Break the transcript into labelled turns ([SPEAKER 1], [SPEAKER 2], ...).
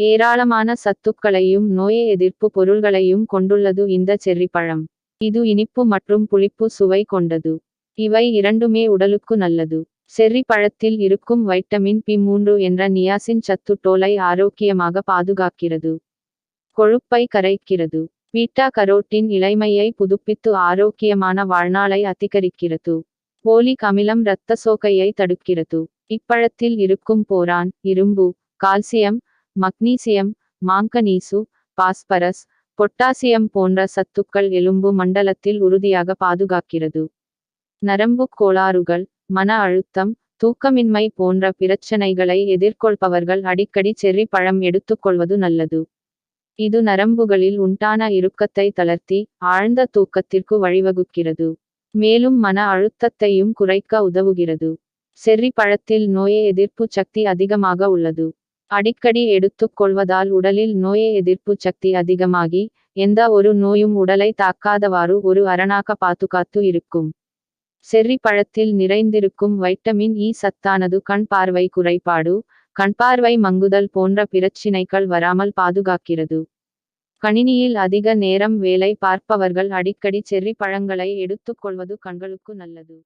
[SPEAKER 1] ஏராளமான சத்துக்களையும் நோய் எதிர்ப்பு பொருள்களையும் கொண்டுள்ளது இந்த செர்ரி பழம் இது இனிப்பு மற்றும் புளிப்பு சுவை கொண்டது. இவை இரண்டுமே உடலுக்கு நல்லது. செர்ரி பழத்தில் இருக்கும் வைட்டமின் பி மூன்று என்ற நியாசின் சத்து தோலை ஆரோக்கியமாக பாதுகாக்கிறது. கொழுப்பை கரைக்கிறது. பீட்டா கரோட்டின் இளமையை புதுப்பித்து ஆரோக்கியமான வாழ்நாளை அதிகரிக்கிறது. போலிக் அமிலம் இரத்த சோகையை தடுக்கிறது. இப்பழத்தில் இருக்கும் போரான் இரும்பு calcium magnesium manganese phosphorus potassium போன்ற சத்துக்கள் எலும்பு மண்டலத்தில் உறுதியாக பாதுகாக்கிறது. நரம்பு கோளாறுகள் மன அழுத்தம் தூக்கமின்மை போன்ற பிரச்சனைகளை எதிர்கொள்பவர்கள் அடிக்கடி செர்ரி பழம் எடுத்துக்கொள்வது நல்லது. இது நரம்புகளில் உண்டான இறுக்கத்தை தளர்த்தி ஆழ்ந்த தூக்கத்திற்கு வழிவகுக்கிறது. மேலும் மன அழுத்தத்தையும் குறைக்க உதவுகிறது. செர்ரி பழத்தில் நோய் எதிர்ப்பு சக்தி அதிகமாக உள்ளது. அடிக்கடி எடுத்துக்கொள்வதால் உடலில் நோயை எதிர்ப்பு சக்தி அதிகமாகி எந்த ஒரு நோயும் உடலை தாக்காதவாறு ஒரு அரணாக பாதுகாத்து இருக்கும். செர்ரி பழத்தில் நிறைந்திருக்கும் வைட்டமின் இ சத்தானது கண் பார்வை குறைபாடு கண்பார்வை மங்குதல் போன்ற பிரச்சினைகள் வராமல் பாதுகாக்கிறது. கணினியில் அதிக நேரம் வேலை பார்ப்பவர்கள் அடிக்கடி செர்ரி பழங்களை எடுத்துக்கொள்வது கண்களுக்கு நல்லது.